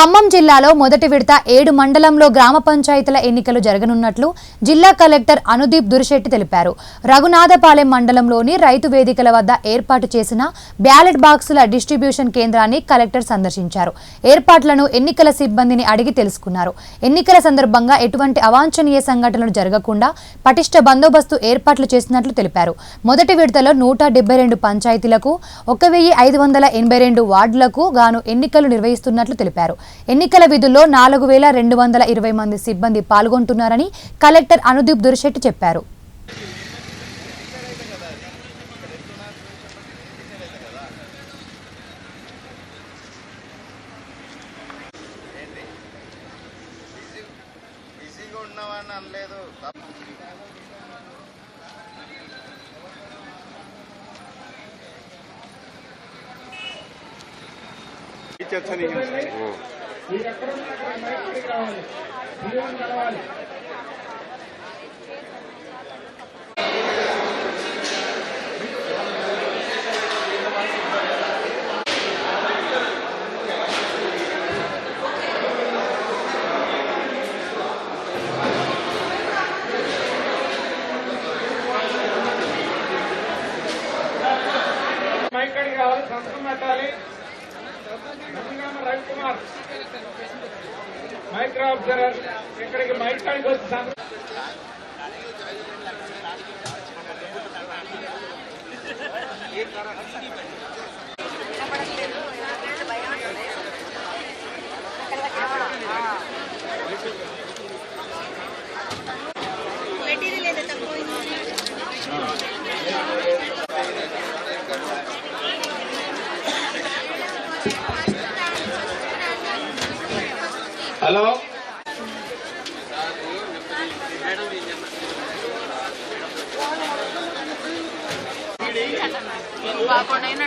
ఖమ్మం జిల్లాలో మొదటి విడత ఏడు మండలంలో గ్రామ పంచాయతీల ఎన్నికలు జరగనున్నట్లు జిల్లా కలెక్టర్ అనుదీప్ దురిశెట్టి తెలిపారు. రఘునాథపాలెం మండలంలోని రైతు వేదికల వద్ద ఏర్పాటు చేసిన బ్యాలెట్ బాక్సుల డిస్ట్రిబ్యూషన్ కేంద్రాన్ని కలెక్టర్ సందర్శించారు. ఏర్పాట్లను ఎన్నికల సిబ్బందిని అడిగి తెలుసుకున్నారు. ఎన్నికల సందర్భంగా ఎటువంటి అవాంఛనీయ సంఘటనలు జరగకుండా పటిష్ట బందోబస్తు ఏర్పాట్లు చేసినట్లు తెలిపారు. మొదటి విడతలో నూట డెబ్బై రెండు పంచాయతీలకు ఒక వెయ్యి ఐదు వందల ఎనభై రెండు వార్డులకు గాను ఎన్నికలు నిర్వహిస్తున్నట్లు తెలిపారు. ఎన్నికల విధుల్లో నాలుగు వేల రెండు వందల ఇరవై మంది సిబ్బంది పాల్గొంటున్నారని కలెక్టర్ అనుదీప్ దురిశెట్టి చెప్పారు. ఉన్నావని అనలేదు మీరు ఎక్కడున్నా అక్కడ బయటపడికి రావాలి హీరోని కలవాలి మైక్ అడిగి రావాలి సంతకం పెట్టాలి నరసింహ రవికుమార్ మైక్రో అబ్జర్వర్ ఇక్కడికి మైక్ అడిగి వచ్చి సంతకం మెటీరియల్ ఏదో తక్కువ హలో? బాగుండా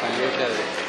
பஞ்சாயத்தில்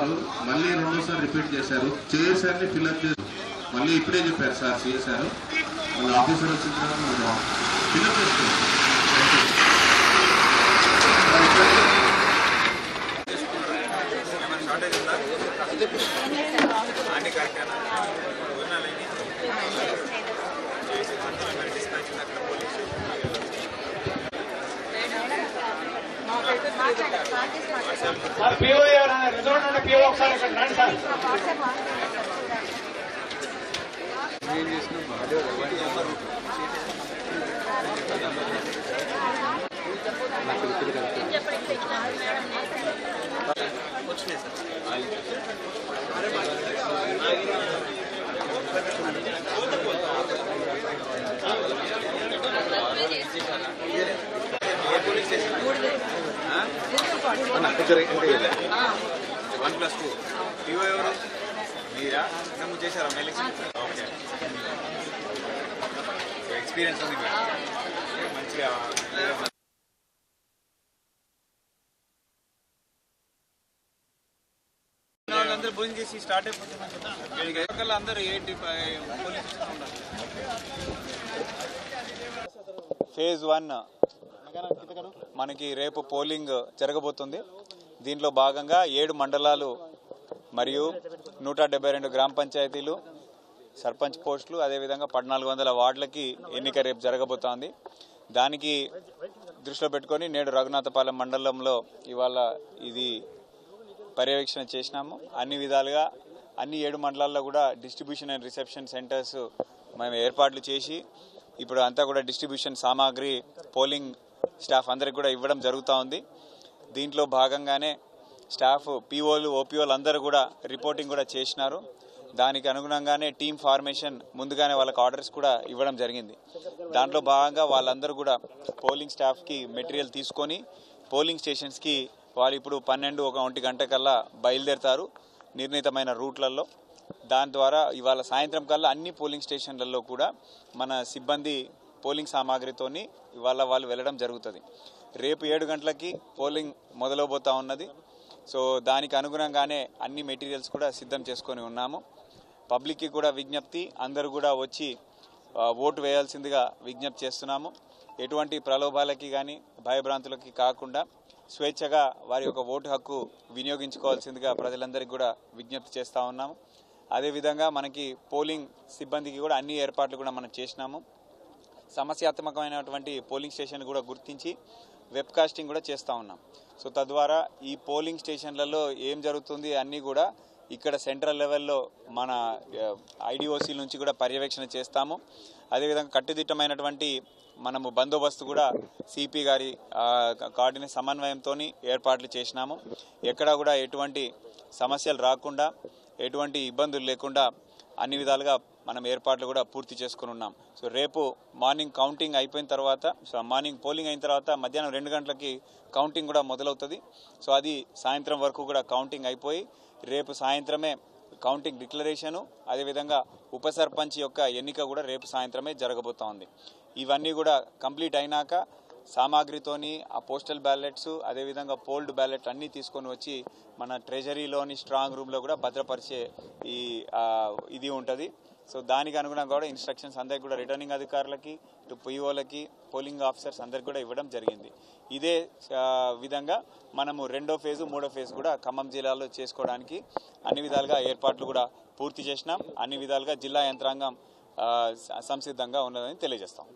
అయినట్టుంది మళ్ళీ రెండోసారి రిపీట్ చేశారు. చైర్స్ అన్ని ఫిల్అప్ చేశారు. మళ్ళీ ఇప్పుడే చెప్పారు సార్ సిఎస్ సార్ మళ్ళీ ఆఫీసర్ వచ్చిన తర్వాత ఫిల్అప్ చేస్తారు సార్ పిఓ ఎవరైనా రిజర్వ్ నుండి పిఓ ఒకసారి ఇక్కడ రండి సార్ వన్ ప్లస్ టూ ఎవరు? మీరా? ఇంతకు చేశారా మీ ఎలక్షన్? ఓకే. ఎక్స్పీరియన్స్ ఉంది. మంచిగా భోజనం చేసి స్టార్ట్ అందరూ ఏంటి ఫేజ్ వన్ మనకి రేపు పోలింగ్ జరగబోతుంది. దీంట్లో భాగంగా ఏడు మండలాలు మరియు నూట డెబ్బై రెండు గ్రామ పంచాయతీలు సర్పంచ్ పోస్టులు అదేవిధంగా పద్నాలుగు వందల వార్డులకి ఎన్నిక రేపు జరగబోతోంది. దానికి దృష్టిలో పెట్టుకొని నేడు రఘునాథపాలెం మండలంలో ఇవాళ ఇది పర్యవేక్షణ చేసినాము. అన్ని విధాలుగా అన్ని ఏడు మండలాల్లో కూడా డిస్ట్రిబ్యూషన్ అండ్ రిసెప్షన్ సెంటర్స్ మేము ఏర్పాట్లు చేసి ఇప్పుడు అంతా కూడా డిస్ట్రిబ్యూషన్ సామాగ్రి పోలింగ్ స్టాఫ్ అందరికి కూడా ఇవ్వడం జరుగుతూ ఉంది. దీంట్లో భాగంగానే స్టాఫ్ పీఓలు ఓపీఓలు అందరూ కూడా రిపోర్టింగ్ కూడా చేసినారు. దానికి అనుగుణంగానే టీమ్ ఫార్మేషన్ ముందుగానే వాళ్ళకి ఆర్డర్స్ కూడా ఇవ్వడం జరిగింది. దాంట్లో భాగంగా వాళ్ళందరూ కూడా పోలింగ్ స్టాఫ్కి మెటీరియల్ తీసుకొని పోలింగ్ స్టేషన్స్కి వాళ్ళు ఇప్పుడు పన్నెండు ఒక ఒంటి గంట కల్లా బయలుదేరుతారు నిర్ణీతమైన రూట్లలో. దాని ద్వారా ఇవాళ సాయంత్రం కల్లా అన్ని పోలింగ్ స్టేషన్లలో కూడా మన సిబ్బంది పోలింగ్ సామాగ్రితోని ఇవాళ వాళ్ళు వెళ్ళడం జరుగుతుంది. రేపు ఏడు గంటలకి పోలింగ్ మొదలవబోతా ఉన్నది. సో దానికి అనుగుణంగానే అన్ని మెటీరియల్స్ కూడా సిద్ధం చేసుకొని ఉన్నాము. పబ్లిక్కి కూడా విజ్ఞప్తి అందరూ కూడా వచ్చి ఓటు వేయాల్సిందిగా విజ్ఞప్తి చేస్తున్నాము. ఎటువంటి ప్రలోభాలకి కానీ భయభ్రాంతులకి కాకుండా స్వేచ్ఛగా వారి యొక్క ఓటు హక్కు వినియోగించుకోవాల్సిందిగా ప్రజలందరికీ కూడా విజ్ఞప్తి చేస్తూ ఉన్నాము. అదేవిధంగా మనకి పోలింగ్ సిబ్బందికి కూడా అన్ని ఏర్పాట్లు కూడా మనం చేసినాము. సమస్యాత్మకమైనటువంటి పోలింగ్ స్టేషన్ కూడా గుర్తించి వెబ్ కాస్టింగ్ కూడా చేస్తూ ఉన్నాం. సో తద్వారా ఈ పోలింగ్ స్టేషన్లలో ఏం జరుగుతుంది అన్నీ కూడా ఇక్కడ సెంట్రల్ లెవెల్లో మన ఐడిఓసీ నుంచి కూడా పర్యవేక్షణ చేస్తాము. అదేవిధంగా కట్టుదిట్టమైనటువంటి మనము బందోబస్తు కూడా సిపి గారి కార్డుని సమన్వయంతో ఏర్పాట్లు చేసినాము. ఎక్కడా కూడా ఎటువంటి సమస్యలు రాకుండా ఎటువంటి ఇబ్బందులు లేకుండా అన్ని విధాలుగా మనం ఏర్పాట్లు కూడా పూర్తి చేసుకుని ఉన్నాం. సో రేపు మార్నింగ్ కౌంటింగ్ అయిపోయిన తర్వాత సో మార్నింగ్ పోలింగ్ అయిన తర్వాత మధ్యాహ్నం రెండు గంటలకి కౌంటింగ్ కూడా మొదలవుతుంది. సో అది సాయంత్రం వరకు కూడా కౌంటింగ్ అయిపోయి రేపు సాయంత్రమే కౌంటింగ్ డిక్లరేషను అదేవిధంగా ఉప సర్పంచ్ యొక్క ఎన్నిక కూడా రేపు సాయంత్రమే జరగబోతోంది ఇవన్నీ కూడా కంప్లీట్ అయినాక సామాగ్రితోని ఆ పోస్టల్ బ్యాలెట్స్ అదేవిధంగా పోల్డ్ బ్యాలెట్ అన్నీ తీసుకొని వచ్చి మన ట్రెజరీలోని స్ట్రాంగ్ రూమ్లో కూడా భద్రపరిచే ఈ ఇది ఉంటుంది. సో దానికి అనుగుణంగా కూడా ఇన్స్ట్రక్షన్స్ అందరికి కూడా రిటర్నింగ్ అధికారులకి ఇటు పిఓలకి పోలింగ్ ఆఫీసర్స్ అందరికి కూడా ఇవ్వడం జరిగింది. ఇదే విధంగా మనము రెండో ఫేజు మూడో ఫేజ్ కూడా ఖమ్మం జిల్లాలో చేసుకోవడానికి అన్ని విధాలుగా ఏర్పాట్లు కూడా పూర్తి చేసినాం. అన్ని విధాలుగా జిల్లా యంత్రాంగం సంసిద్ధంగా ఉన్నదని తెలియజేస్తాం.